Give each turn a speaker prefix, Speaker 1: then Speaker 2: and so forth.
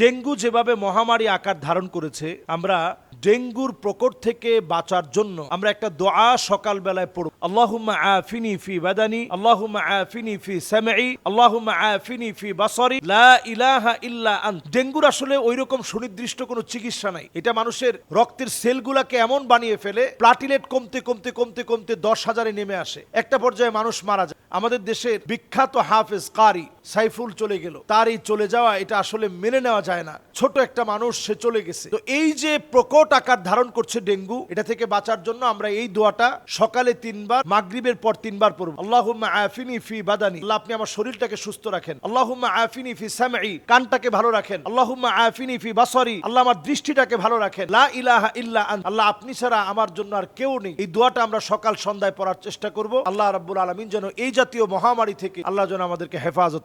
Speaker 1: Dengue যেভাবে মহামারী আকার ধারণ করেছে, আমরা ডেঙ্গুর প্রকট থেকে বাঁচার জন্য আমরা একটা দোয়া সকালবেলায় পড়ব। আল্লাহুম্মা আফিনি ফি বাদানি, আল্লাহুম্মা আফিনি ফি সামঈ, আল্লাহুম্মা আফিনি ফি বাসারি, লা ইলাহা ইল্লা আন্ত। ডেঙ্গুর আসলে ওইরকম সুনির্দিষ্ট কোনো চিকিৎসা নাই। এটা মানুষের রক্তের সেলগুলাকে এমন বানিয়ে ফেলে, প্লাটিলেট কমতে কমতে কমতে কমতে দশ হাজারে নেমে আসে। একটা পর্যায়ে মানুষ মারা যায়। আমাদের দেশের বিখ্যাত হাফেজ কারি সাইফুল চলে গেল। তার এই চলে যাওয়া এটা আসলে মেনে নেওয়া যায় না। ছোট একটা মানুষ, সে চলে গেছে। তো এই যে প্রকট আকার ধারণ করছে ডেঙ্গু, এটা থেকে বাঁচার জন্য আমরা এই দোয়াটা সকালে তিনবার, মাগরিবের পর তিনবার পড়ব। আল্লাহুম্মা আফিনি ফি বাদানি। আল্লাহ, আপনি আমার শরীরটাকে সুস্থ রাখেন। আল্লাহুম্মা আফিনি ফি সামঈ। কানটাকে ভালো রাখেন। আল্লাহুম্মা আফিনি ফি বাসারি। আল্লাহ, আমার দৃষ্টিটাকে ভালো রাখেন। লা ইলাহা ইল্লা আল্লাহ, আপনি ছাড়া আমার জন্য আর কেউ নেই। এই দোয়াটা আমরা সকাল সন্ধ্যায় পড়ার চেষ্টা করব। আল্লাহ রাব্বুল আলামিন যেন এই জাতীয় মহামারী থেকে আল্লাহ যেন আমাদেরকে হেফাজত